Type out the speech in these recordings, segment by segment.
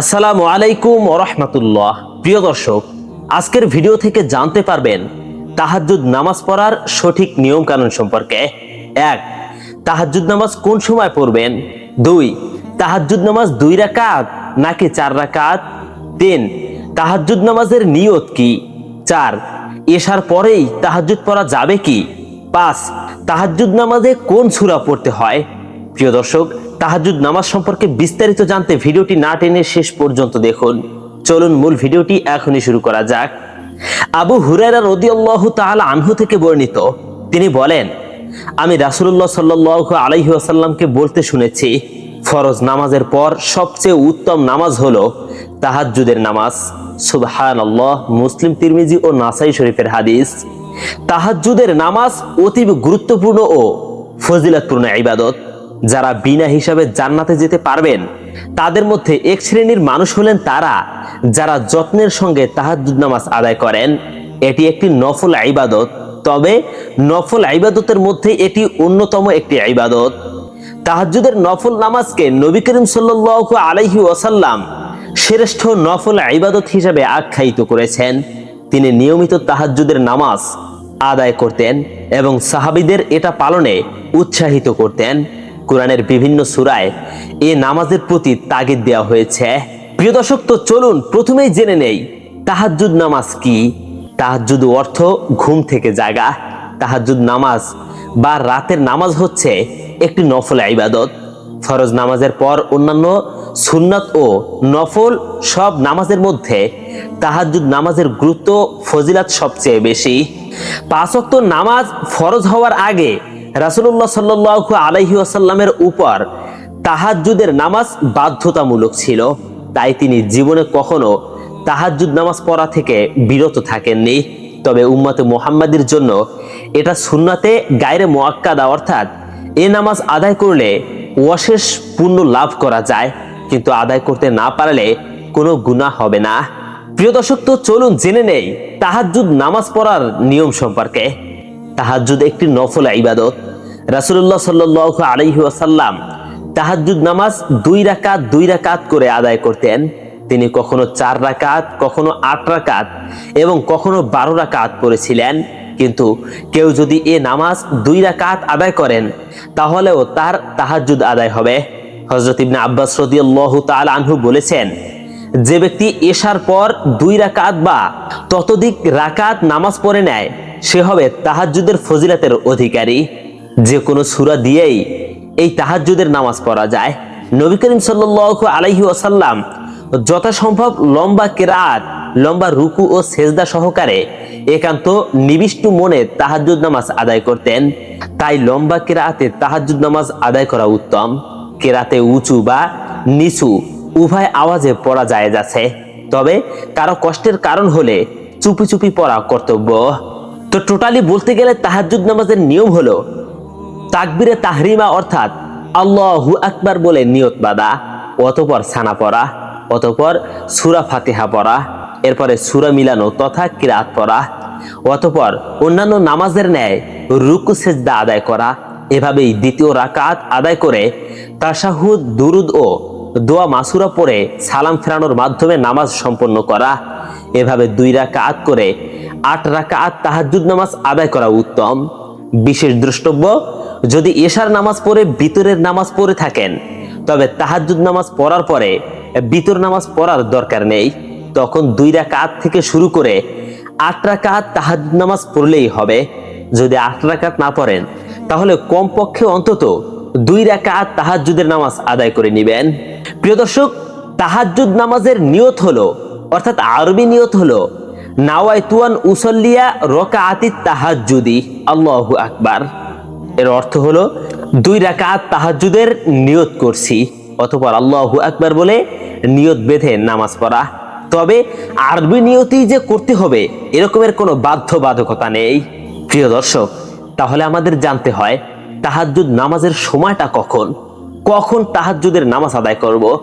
আসসালামু আলাইকুম ওরহমতুল্লাহ প্রিয় দর্শক, আজকের ভিডিও থেকে জানতে পারবেন, তাহাজ্জুদ নামাজ পড়ার সঠিক নিয়ম কানুন সম্পর্কে। এক, তাহাজ্জুদ নামাজ কোন সময় পড়বেন? দুই, তাহাজ্জুদ নামাজ দুই রাকাত নাকি চার রাকাত? তিন, তাহাজ্জুদ নামাজের নিয়ত কি? চার এসার পরেই তাহাজ্জুদ পড়া যাবে কি? পাঁচ, তাহাজ্জুদ নামাজে কোন সূরা পড়তে হয়? প্রিয় দর্শক তাহাজুদ নামাজ সম্পর্কে বিস্তারিত জানতে ভিডিওটি না টেনে শেষ পর্যন্ত দেখুন। চলুন মূল ভিডিওটি এখনই শুরু করা যাক। আবু হুরায়রা রাদিয়াল্লাহু তাআলা আনহু থেকে বর্ণিত। তিনি বলেন, আমি রাসূলুল্লাহ সাল্লাল্লাহু আলাইহি বলতে শুনেছি, ফরজ নামাজের পর সবচেয়ে উত্তম নামাজ হলো তাহাজ্জুদের নামাজ। সুবহানাল্লাহ, মুসলিম, তিরমিজি ও নাসাই শরীফের হাদিস। তাহাজ্জুদের নামাজ অতীব গুরুত্বপূর্ণ ও ফজিলতপূর্ণ ইবাদত। যারা বিনা হিসাবে জান্নাতে যেতে পারবেন, তাদের মধ্যে এক শ্রেণির মানুষ হলেন তারা, যারা যত্নের সঙ্গে তাহাজ্জুদ নামাজ আদায় করেন। এটি একটি নফল আইবাদত তবে নফল আইবাদতের মধ্যে এটি অন্যতম একটি আইবাদত তাহাজ্জুদের নফল নামাজকে নবী করিম সাল্লাল্লাহু আলাইহি ওয়াসাল্লাম শ্রেষ্ঠ নফল আইবাদত হিসাবে আখ্যায়িত করেছেন। তিনি নিয়মিত তাহাজ্জুদের নামাজ আদায় করতেন এবং সাহাবিদের এটা পালনে উৎসাহিত করতেন। কোরআনের বিভিন্ন সুরায় এ নামাজের প্রতি তাগিদ দেওয়া হয়েছে। প্রিয় দর্শক, তো চলুন প্রথমেই জেনে নেই, তাহাজ্জুদ নামাজ কি? তাহাজ্জুদ অর্থ ঘুম থেকে জাগা। তাহাজ্জুদ নামাজ বা রাতের নামাজ হচ্ছে একটি নফল ইবাদত। ফরজ নামাজের পর অন্যান্য সুন্নাত ও নফল সব নামাজের মধ্যে তাহাজ্জুদ নামাজের গুরুত্ব, ফজিলাত সবচেয়ে বেশি। পাঁচ ওয়াক্ত নামাজ ফরজ হওয়ার আগে রাসূলুল্লাহ সাল্লাল্লাহু আলাইহি ওয়াসাল্লামের উপর তাহাজ্জুদের নামাজ বাধ্যতামূলক ছিল। তাই তিনি জীবনে কখনো তাহাজ্জুদ নামাজ পড়া থেকে বিরত থাকেননি। তবে উম্মাতে মোহাম্মদের জন্য এটা সুন্নাতে গায়রে মোয়াক্কাদা অর্থাৎ এ নামাজ আদায় করলে অশেষ পুণ্য লাভ করা যায়। কিন্তু আদায় করতে না পারলে কোনো গুনাহ হবে না। প্রিয় দর্শক, তো চলুন জেনে নেই তাহাজ্জুদ নামাজ পড়ার নিয়ম সম্পর্কে। তাহাজ্জুদ একটি নফল ইবাদত। রাসূলুল্লাহ সাল্লাল্লাহু আলাইহি ওয়াসাল্লাম তাহাজ্জুদ নামাজ দুই রাকাত দুই রাকাত করে আদায় করতেন। তিনি কখনো চার রাকাত, কখনো আট রাকাত এবং কখনো বারো রাকাত পড়েছিলেন। কিন্তু কেউ যদি এ নামাজ দুই রাকাত আদায় করেন, তাহলেও তার তাহাজ্জুদ আদায় হবে। হযরত ইবনে আব্বাস রাদিয়াল্লাহু তাআলা আনহু বলেছেন, যে ব্যক্তি এশার পর দুই রাকাত বা ততোধিক রাকাত নামাজ পড়ে নেয় সে হবে তাহাজ্জুদের ফজিলাতের অধিকারী। যে কোনো সূরা দিয়েই এই তাহাজ্জুদের নামাজ পড়া যায়। নবী করিম সাল্লাল্লাহু আলাইহি ওয়াসাল্লাম যথাসম্ভব লম্বা কেরাত, লম্বা রুকু ও সেজদা সহকারে একান্ত নিবিষ্ট মনে তাহাজ্জুদ নামাজ আদায় করতেন। তাই লম্বা কেরাতে তাহাজ্জুদ নামাজ আদায় করা উত্তম। কেরাতে উঁচু বা নিচু উভয় আওয়াজে পড়া যায় যাচ্ছে তবে কারও কষ্টের কারণ হলে চুপি চুপি পড়া কর্তব্য। তো টোটালি বলতে গেলে তাহাজ্জুদ নামাজের নিয়ম হলো তাকবিরে তাহরিমা অর্থাৎ আল্লাহু আকবার বলে নিয়ত বাঁধা, অতপর ছানা পড়া, অতপর সুরা ফাতিহা পড়া, এরপরে সুরা মিলানো তথা কিরাত পড়া, অতপর অন্যান্য নামাজের ন্যায় রুকু সেজদা আদায় করা, এভাবেই দ্বিতীয় রাকাত আদায় করে তাশাহুদ, দুরুদ ও দোয়া মাসুরা পড়ে সালাম ফেরানোর মাধ্যমে নামাজ সম্পন্ন করা, এভাবে দুই রাকাত করে আট রাকাত তাহাজ্জুদ নামাজ আদায় করা উত্তম। বিশেষ দ্রষ্টব্য, যদি এশার নামাজ পড়ে বিতরের নামাজ পড়ে থাকেন, তবে তাহাজ্জুদ নামাজ পড়ার পরে বিতর নামাজ পড়ার দরকার নেই। তখন দুই রাকাত থেকে শুরু করে আট রাকাত তাহাজ্জুদ নামাজ পড়লেই হবে। যদি আট রাকাত না পড়েন, তাহলে কমপক্ষে অন্তত দুই রাকাত তাহাজ্জুদের নামাজ আদায় করে নেবেন। প্রিয় দর্শক, তাহাজ্জুদ নামাজের নিয়ত হলো, অর্থাৎ আরবি নিয়ত হলো নাওয়াইতুয়ান উসল্লিয়া রকাআতি তাহাজ্জুদি। আকবার। এর অর্থ হলো, দুই রাকাত নিয়ত করছি, অতঃপর আল্লাহু আকবার বলে নিয়ত বেঁধে নামাজ পড়া। তবে আরবি নিয়তেই যে করতে হবে, এরকমের কোনো বাধ্যবাধকতা নেই। প্রিয় দর্শক, তাহলে আমাদের জানতে হয়, তাহাজ্জুদ নামাজের সময়টা কখন? কখন তাহাজ্জুদের নামাজ আদায় করব।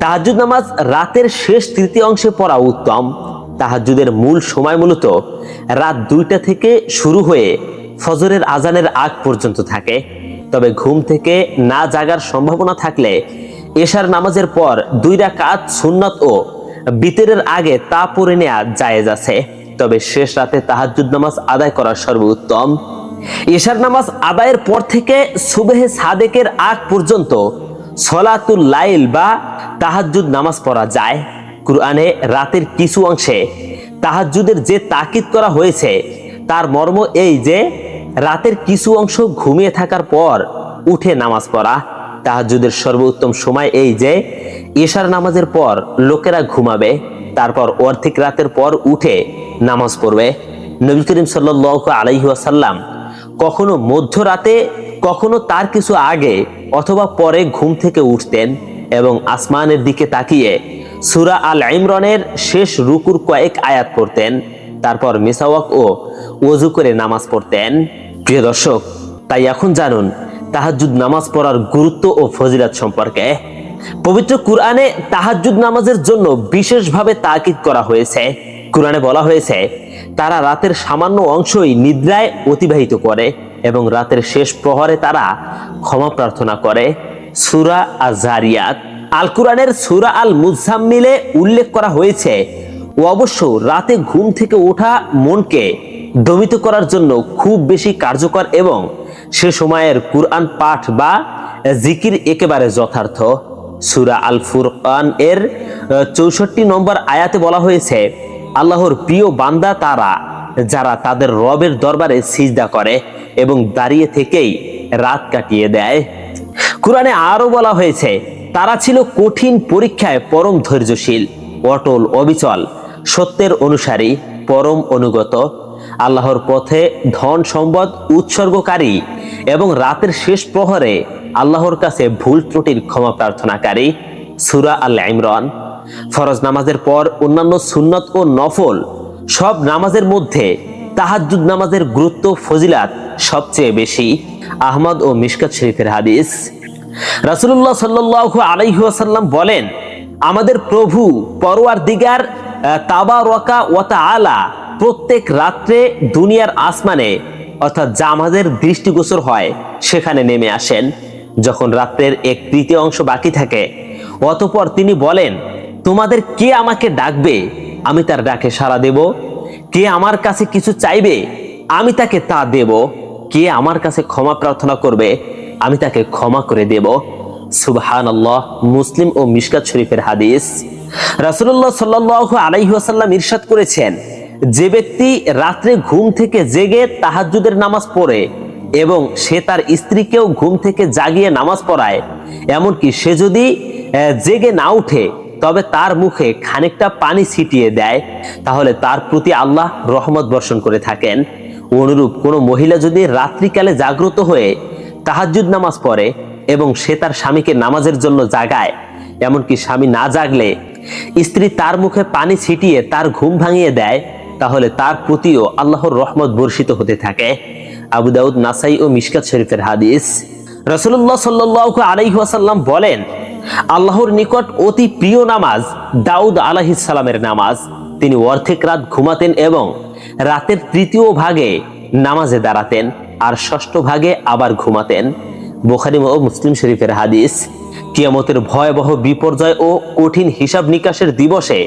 তাহাজ্জুদ নামাজ রাতের শেষ তৃতীয় অংশে পড়া উত্তম। তাহাজ্জুদের মূল সময় মূলত রাত দুইটা থেকে শুরু হয়ে ফজরের আজানের আগ পর্যন্ত থাকে। তবে ঘুম থেকে না জাগার সম্ভাবনা থাকলে এশার নামাজের পর দুই রাকাত সুন্নত ও বিতরের আগে তা পড়ে নেওয়া জায়েজ আছে। তবে শেষ রাতে তাহাজ্জুদ নামাজ আদায় করা সর্বোত্তম। এশার নামাজ আদায়ের পর থেকে সুবেহে সাদেকের আগ পর্যন্ত সলাতুল লাইল বা তাহাজ্জুদ নামাজ পড়া যায়। কুরআনে রাতের কিছু অংশে তাহাজ্জুদের যে তাকিদ করা হয়েছে, তার মর্ম এই যে রাতের কিছু অংশ ঘুমিয়ে থাকার পর উঠে নামাজ পড়া। তাহাজ্জুদের সর্বোত্তম সময় এই যে এশার নামাজের পর লোকেরা ঘুমাবে, তারপর অর্ধেক রাতের পর উঠে নামাজ পড়বে। নবী করিম সাল্লাহ আলাইহি আসাল্লাম কখনো মধ্যরাতে, কখনো তার কিছু আগে অথবা পরে ঘুম থেকে উঠতেন এবং আসমানের দিকে তাকিয়ে সুরা আল ইমরনের শেষ রুকুর কয়েক আয়াত পড়তেন, তারপর মিসাওয়াক ও ওযু করে নামাজ পড়তেন। প্রিয় দর্শক, তাই এখন জানুন, তাহাজ্জুদ নামাজ পড়ার গুরুত্ব ও ফজিলাত সম্পর্কে। পবিত্র কুরআনে তাহাজ্জুদ নামাজের জন্য বিশেষভাবে তাকিদ করা হয়েছে। কুরআনে বলা হয়েছে, তারা রাতের সামান্য অংশই নিদ্রায় অতিবাহিত করে এবং রাতের শেষ প্রহরে তারা ক্ষমা প্রার্থনা করে। সুরা আজারিয়াত আল কুরআনের সুরা আল মুজাম্মিলে উল্লেখ করা হয়েছে, ও অবশ্য রাতে ঘুম থেকে ওঠা মনকে দমিত করার জন্য খুব বেশি কার্যকর এবং সে সময়ের কুরআন পাঠ বা জিকির একেবারে যথার্থ। সুরা আল ফুরকান এর চৌষট্টি নম্বর আয়াতে বলা হয়েছে, আল্লাহর প্রিয় বান্দা তারা, যারা তাদের রবের দরবারে সিজদা করে এবং দাঁড়িয়ে থেকেই রাত কাটিয়ে দেয়। কোরআনে আরও বলা হয়েছে তারা ছিল কঠিন পরীক্ষায় পরম ধৈর্যশীল অটল অবিচল, সত্যের অনুসারী, পরম অনুগত, আল্লাহর পথে ধন সম্পদ উৎসর্গকারী এবং রাতের শেষ প্রহরে আল্লাহর কাছে ভুল ত্রুটির ক্ষমা প্রার্থনাকারী সুরা আল ইমরান। ফরজ নামাজের পর অন্যান্য সুন্নত ও নফল সব নামাজের মধ্যে তাহাজ্জুদ নামাজের গুরুত্ব, ফজিলাত সবচেয়ে বেশি। আহমদ ও মিশকাত শরীফের হাদিস। রাসূলুল্লাহ সাল্লাল্লাহু আলাইহি বলেন, আমাদের প্রভু পরওয়ার দিগার তাবা রকা ওয়াতা আলা প্রত্যেক রাত্রে দুনিয়ার আসমানে, অর্থাৎ যা আমাদের দৃষ্টিগোচর হয়, সেখানে নেমে আসেন। যখন রাত্রের এক তৃতীয় অংশ বাকি থাকে, অতপর তিনি বলেন, তোমাদের কে আমাকে ডাকবে? আমি তার ডাকে সাড়া দেব। কে আমার কাছে কিছু চাইবে? আমি তাকে তা দেব। কে আমার কাছে ক্ষমা প্রার্থনা করবে? আমি তাকে ক্ষমা করে দেব। সুবহান আল্লাহ মুসলিম ও মিশকাত শরীফের হাদিস। রাসুল্লাহ সাল্লাহ আলাইহাসাল্লাম ইরশাদ করেছেন, যে ব্যক্তি রাত্রে ঘুম থেকে জেগে তাহাজ্জুদের নামাজ পড়ে এবং সে তার স্ত্রীকেও ঘুম থেকে জাগিয়ে নামাজ পড়ায়, এমনকি সে যদি জেগে না উঠে, তবে তার মুখে খানিকটা পানি ছিটিয়ে দেয়, তাহলে তার প্রতি আল্লাহ রহমত বর্ষণ করে থাকেন। অনুরূপ কোনো মহিলা যদি রাত্রিকালে জাগ্রত হয়ে তাহাজ্জুদ নামাজ পড়ে এবং সে তার স্বামীকে নামাজের জন্য জাগায়। এমনকি স্বামী না জাগলে স্ত্রী তার মুখে পানি ছিটিয়ে তার ঘুম ভাঙিয়ে দেয়, তাহলে তার প্রতিও আল্লাহর রহমত বর্ষিত হতে থাকে। আবু দাউদ, নাসাই ও মিশকাত শরীফের হাদিস। রসুল্লাহ সাল্লাহ আলাইহাসাল্লাম বলেন, আল্লাহর নিকট অতি প্রিয় নামাজ দাউদ আলাহিসাল্লামের নামাজ। তিনি অর্ধেক রাত ঘুমাতেন এবং রাতের তৃতীয় ভাগে নামাজে দাঁড়াতেন। আর ষষ্ঠ ভাগে আবার ঘুমাতেন। বোখারি ও মুসলিম শরীফের হাদিস, কিয়ামতের ভয়াবহ বিপর্যয় ও কঠিন হিসাব নিকাশের দিবসে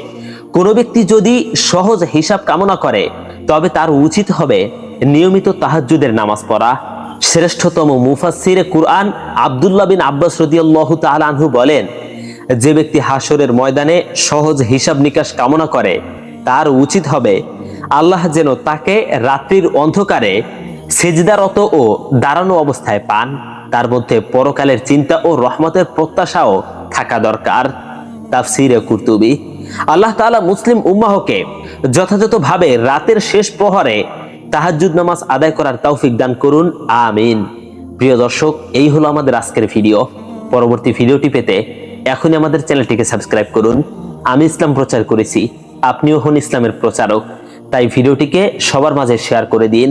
কোনো ব্যক্তি যদি সহজ হিসাব কামনা করে, তবে তার উচিত হবে নিয়মিত তাহাজ্জুদের নামাজ পড়া। শ্রেষ্ঠতম মুফাসসিরে কুরআন আব্দুল্লাহ বিন আব্বাস রাদিয়াল্লাহু তাআলা আনহু বলেন, যে ব্যক্তি হাসরের ময়দানে সহজ হিসাব নিকাশ কামনা করে, তার উচিত হবে আল্লাহ যেন তাকে রাত্রির অন্ধকারে সেজদারত ও দাঁড়ানো অবস্থায় পান। তার মধ্যে পরকালের চিন্তা ও রহমতের প্রত্যাশাও থাকা দরকার। তাফসিরে কুরতুবি, আল্লাহ তাআলা মুসলিম উম্মাহকে যথাযথভাবে রাতের শেষ প্রহরে তাহাজ্জুদ নামাজ আদায় করার তৌফিক দান করুন। আমিন। প্রিয় দর্শক, এই হলো আমাদের আজকের ভিডিও। পরবর্তী ভিডিওটি পেতে এখনই আমাদের চ্যানেলটিকে সাবস্ক্রাইব করুন। আমি ইসলাম প্রচার করেছি, আপনিও হন ইসলামের প্রচারক। তাই ভিডিওটিকে সবার মাঝে শেয়ার করে দিন।